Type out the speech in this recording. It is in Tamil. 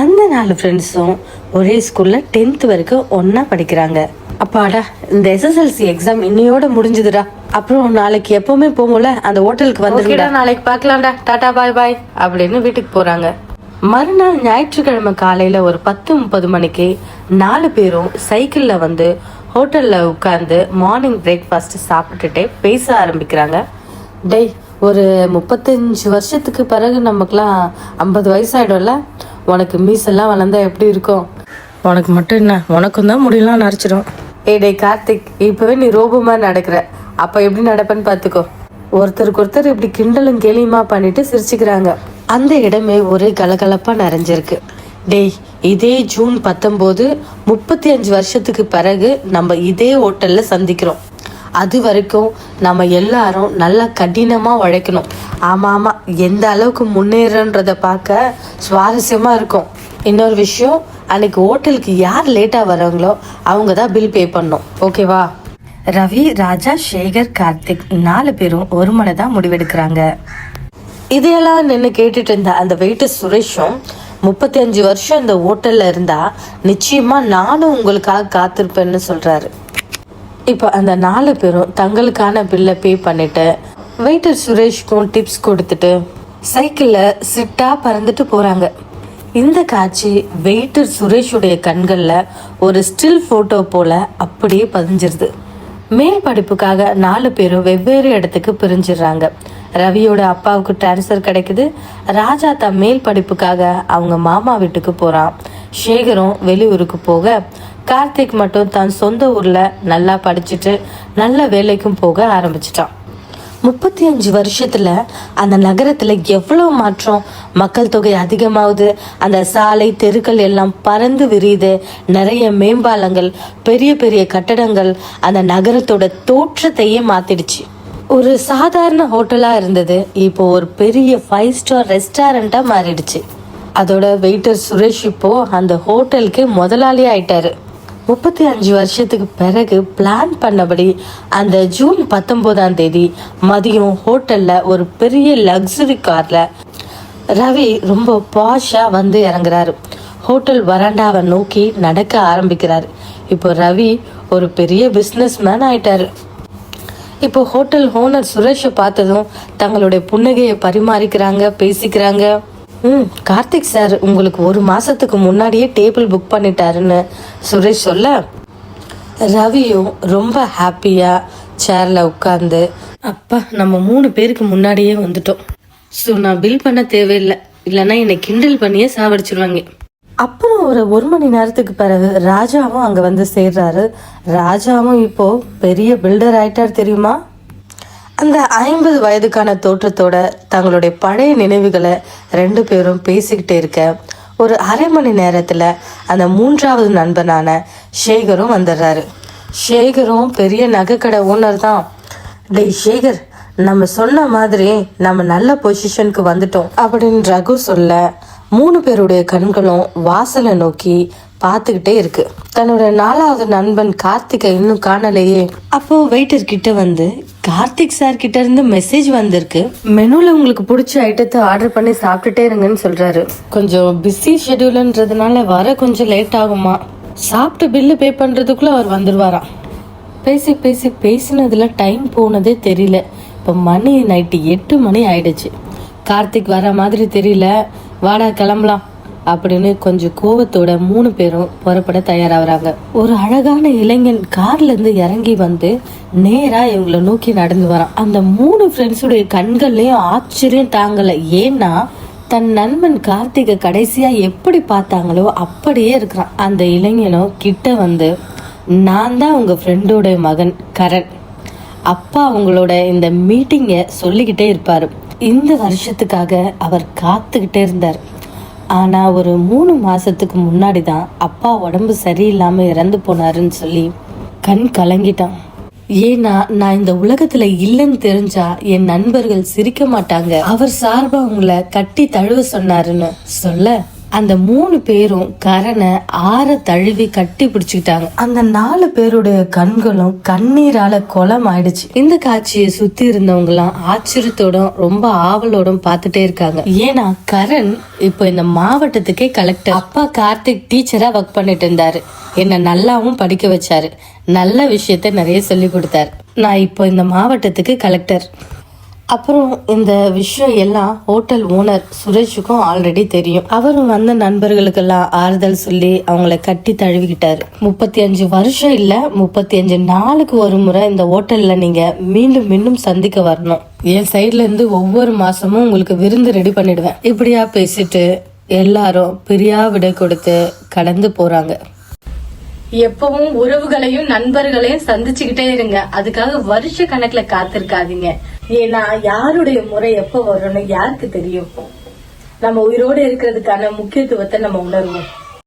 அந்த நாலு ஃப்ரெண்ட்ஸும் ஒரே ஸ்கூல்ல டென்த் வரைக்கும் ஒன்றா படிக்கிறாங்க. அப்பாடா இந்த எஸ்எஸ்எல்சி எக்ஸாம் இன்னையோட முடிஞ்சுதுடா. அப்புறம் நாளைக்கு எப்பவுமே போகும்ல அந்த ஹோட்டலுக்கு வந்துடுடா நாளைக்கு பார்க்கலாம்டா. டாடா பாய் பாய் அப்படின்னு வீட்டுக்கு போறாங்க. மறுநாள் ஞாயிற்றுக்கிழமை காலையில ஒரு பத்து முப்பது மணிக்கு நாலு பேரும் சைக்கிள்ல வந்து ஹோட்டல்ல உட்கார்ந்து மார்னிங் பிரேக்ஃபாஸ்ட் சாப்பிட்டுட்டே பேச ஆரம்பிக்கிறாங்க. டேய் ஒரு முப்பத்தஞ்சு வருஷத்துக்கு பிறகு நமக்குலாம் ஐம்பது வயசாயிடும்ல. உனக்கு மீசெல்லாம் வளர்ந்தா எப்படி இருக்கும்? உனக்கு மட்டும் என்ன? உனக்கும் தான் முடியலாம் நரைச்சிடும் ஏய் டேய் கார்த்திக் இப்பவே நீ ரோபமா நடக்கிற. அப்ப எப்படி நடப்பேன்னு பாத்துக்கோ. ஒருத்தருக்கு ஒருத்தர் இப்படி கிண்டலும் கேலியுமா பண்ணிட்டு சிரிச்சுக்கிறாங்க. அந்த இடமே ஒரே கலகலப்பா நிறைஞ்சிருக்கு டேய் இதே ஜூன் பத்தொம்போது முப்பத்தி அஞ்சு வருஷத்துக்கு பிறகு நம்ம இதே ஹோட்டல்ல சந்திக்கிறோம். அது வரைக்கும் நம்ம எல்லாரும் நல்லா கடினமாக உழைக்கணும். ஆமாம் ஆமாம் எந்த அளவுக்கு முன்னேறன்றதை பார்க்க சுவாரஸ்யமாக இருக்கும். இன்னொரு விஷயம் அன்னைக்கு ஹோட்டலுக்கு யார் லேட்டாக வராங்களோ அவங்க தான் பில் பே பண்ணணும் ஓகேவா ரவி ராஜா சேகர் கார்த்திக் நாலு பேரும் ஒரு மனை தான் முடிவெடுக்கிறாங்க. இதையெல்லாம் நின்று கேட்டுட்டு இருந்த அந்த வெயிட்டர் சுரேஷும் முப்பத்தி அஞ்சு வருஷம் இந்த ஹோட்டலில் இருந்தா நிச்சயமா நானும் உங்களுக்காக காத்திருப்பேன்னு சொல்றாரு. இப்போ அந்த நாலு பேரும் தங்களுக்கான பில்லை பே பண்ணிட்டு வெயிட்டர் சுரேஷ்க்கும் டிப்ஸ் கொடுத்துட்டு சைக்கிளில் சிட்டாக பறந்துட்டு போகிறாங்க இந்த காட்சி வெயிட்டர் சுரேஷுடைய கண்களில் ஒரு ஸ்டில் ஃபோட்டோ போல அப்படியே பதிஞ்சிருது. மேல் படிப்புக்காக நாலு பேரும் வெவ்வேறு இடத்துக்கு பிரிஞ்சிடுறாங்க. ரவியோட அப்பாவுக்கு ட்ரான்ஸ்ஃபர் கிடைக்குது. ராஜா தன் மேல் படிப்புக்காக அவங்க மாமா வீட்டுக்கு போகிறான் சேகரும் வெளியூருக்கு போக கார்த்திக் மட்டும் தன் சொந்த ஊரில் நல்லா படிச்சுட்டு நல்ல வேலைக்கும் போக ஆரம்பிச்சிட்டான். முப்பத்தி அஞ்சு வருஷத்துல அந்த நகரத்துல எவ்வளவு மாற்றம்? மக்கள் தொகை அதிகமாகுது அந்த சாலை தெருக்கள் எல்லாம் பறந்து விரியுது நிறைய மேம்பாலங்கள் பெரிய பெரிய கட்டடங்கள் அந்த நகரத்தோட தோற்றத்தையே மாத்திடுச்சு. ஒரு சாதாரண ஹோட்டலா இருந்தது இப்போ ஒரு பெரிய ஃபைவ் ஸ்டார் ரெஸ்டாரண்டா மாறிடுச்சு. அதோட வெயிட்டர் சுரேஷ் இப்போ அந்த ஹோட்டலுக்கு முதலாளி ஆயிட்டாரு முப்பத்தி அஞ்சு வருஷத்துக்கு பிறகு பிளான் பண்ணபடி அந்த ஜூன் பத்தொன்பதாம் தேதி மதியம் ஹோட்டல்ல ஒரு பெரிய லக்ஸுரி கார்ல ரவி ரொம்ப பாஷா வந்து இறங்குறாரு. ஹோட்டல் வராண்டாவை நோக்கி நடக்க ஆரம்பிக்கிறாரு. இப்போ ரவி ஒரு பெரிய பிஸ்னஸ் மேன் ஆயிட்டாரு. இப்போ ஹோட்டல் ஓனர் சுரேஷை பார்த்ததும் தங்களுடைய புன்னகையை பரிமாறிக்கிறாங்க பேசிக்கிறாங்க. ம் கார்த்திக் சார் உங்களுக்கு ஒரு மாதத்துக்கு முன்னாடியே டேபிள் புக் பண்ணிட்டாருன்னு சுரேஷ் சொல்ல. ரவியும் ரொம்ப ஹாப்பியாக சேரில் உட்காந்து அப்பா நம்ம மூணு பேருக்கு முன்னாடியே வந்துட்டோம். ஸோ நான் பில் பண்ண தேவையில்லை. இல்லைன்னா என்னை கிண்டல் பண்ணியே சாவடிச்சிருவாங்க. அப்புறம் ஒரு ஒரு மணி நேரத்துக்கு பிறகு ராஜாவும் அங்கே வந்து சேர்றாரு. ராஜாவும் இப்போ பெரிய பில்டர் ஆயிட்டார் தெரியுமா? அந்த ஐம்பது வயதுக்கான தோற்றத்தோட தங்களுடைய பழைய நினைவுகளை ரெண்டு பேரும் பேசிக்கிட்டே இருக்க ஒரு அரை மணி நேரத்தில் அந்த மூன்றாவது நண்பனான சேகரும் வந்துடுறாரு. சேகரும் பெரிய நகைக்கடை ஓனர் தான். டேய் சேகர் நம்ம சொன்ன மாதிரி நம்ம நல்ல பொசிஷனுக்கு வந்துட்டோம் அப்படின்னு ரகு சொல்ல மூணு பேருடைய கண்களும் வாசலை நோக்கி பார்த்துக்கிட்டே இருக்கு. தன்னோட நாலாவது நண்பன் கார்த்திகை இன்னும் காணலையே. அப்போ வெயிட்டர் கிட்ட வந்து கார்த்திக் சார் கிட்ட இருந்து மெசேஜ் வந்திருக்கு. மெனுல உங்களுக்கு பிடிச்ச ஐட்டத்தை ஆர்டர் பண்ணி சாப்பிட்டுட்டே இருங்கன்னு சொல்றாரு. கொஞ்சம் பிஸி ஷெடியூல்ன்றதுனால வர கொஞ்சம் லேட் ஆகுமா? சாப்பிட்டு பில்லு பே பண்றதுக்குள்ள அவர் வந்துருவாராம் பேசி பேசி பேசினதுல டைம் போனதே தெரியல. இப்போ மணி நைட்டு எட்டு மணி ஆயிடுச்சு. கார்த்திக் வர மாதிரி தெரியல. வாடா கிளம்பலாம். அப்படின்னு கொஞ்சம் கோவத்தோட மூணு பேரும் புறப்பட தயாராகிறாங்க. ஒரு அழகான இளைஞன் கார்ல இருந்து இறங்கி வந்து நேரா இவங்கள நோக்கி நடந்து வரான். அந்த மூணு ஃப்ரெண்ட்ஸுடைய கண்கள்லயும் ஆச்சரியம் தாங்கல. ஏன்னா தன் நண்பன் கார்த்திகை கடைசியா எப்படி பார்த்தாங்களோ அப்படியே இருக்கிறான். அந்த இளைஞனும் கிட்ட வந்து நான் தான் உங்க ஃப்ரெண்டோட மகன் கரண். அப்பா அவங்களோட இந்த மீட்டிங்கை சொல்லிக்கிட்டே இருப்பாரு. இந்த வருஷத்துக்காக அவர் காத்துக்கிட்டே இருந்தார். ஆனால் ஒரு மூணு மாதத்துக்கு முன்னாடி தான் அப்பா உடம்பு சரியில்லாமல் இறந்து போனாருன்னு சொல்லி கண் கலங்கிட்டான். ஏன்னா நான் இந்த உலகத்துல இல்லைன்னு தெரிஞ்சா என் நண்பர்கள் சிரிக்க மாட்டாங்க. அவர் சார்பா உங்களை கட்டி தழுவ சொன்னாருன்னு. சொல்ல. அந்த மூணு பேரும் கரணை ஆற தழுவி கட்டி பிடிச்சுக்கிட்டாங்க. அந்த நாலு பேருடைய கண்களும் கண்ணீரால குளம் ஆயிடுச்சு இந்த காட்சியை சுத்தி இருந்தவங்க எல்லாம் ஆச்சரியத்தோடும் ரொம்ப ஆவலோடும் பார்த்துட்டே இருக்காங்க. ஏன்னா கரண் இப்போ இந்த மாவட்டத்துக்கே கலெக்டர் அப்பா கார்த்திக் டீச்சரா ஒர்க் பண்ணிட்டு இருந்தாரு. என்ன நல்லாவும் படிக்க வச்சாரு. நல்ல விஷயத்த நிறைய சொல்லி கொடுத்தாரு. நான் இப்போ இந்த மாவட்டத்துக்கு கலெக்டர் அப்புறம் இந்த விஷயம் எல்லாம் ஹோட்டல் ஓனர் சுரேஷுக்கும் ஆல்ரெடி தெரியும். அவரும் வந்த நண்பர்களுக்கெல்லாம் ஆறுதல் சொல்லி அவங்கள கட்டி தழுவிக்கிட்டாரு. முப்பத்தி அஞ்சு வருஷம் இல்ல முப்பத்தி அஞ்சு நாளுக்கு ஒரு முறை இந்த ஹோட்டல்ல நீங்க மீண்டும் மீண்டும் சந்திக்க வரணும். என் சைட்ல இருந்து ஒவ்வொரு மாசமும் உங்களுக்கு விருந்து ரெடி பண்ணிடுவேன். இப்படியா பேசிட்டு எல்லாரும் பிரியா விடை கொடுத்து கடந்து போறாங்க. எப்பவும் உறவுகளையும் நண்பர்களையும் சந்திச்சுக்கிட்டே இருங்க. அதுக்காக வருஷ கணக்குல காத்திருக்காதீங்க. ஏன்னா யாருடைய முறை எப்ப வரும்னு யாருக்கு தெரியும்? நம்ம உயிரோடு இருக்கிறதுக்கான முக்கியத்துவத்தை நம்ம உணர்வோம்.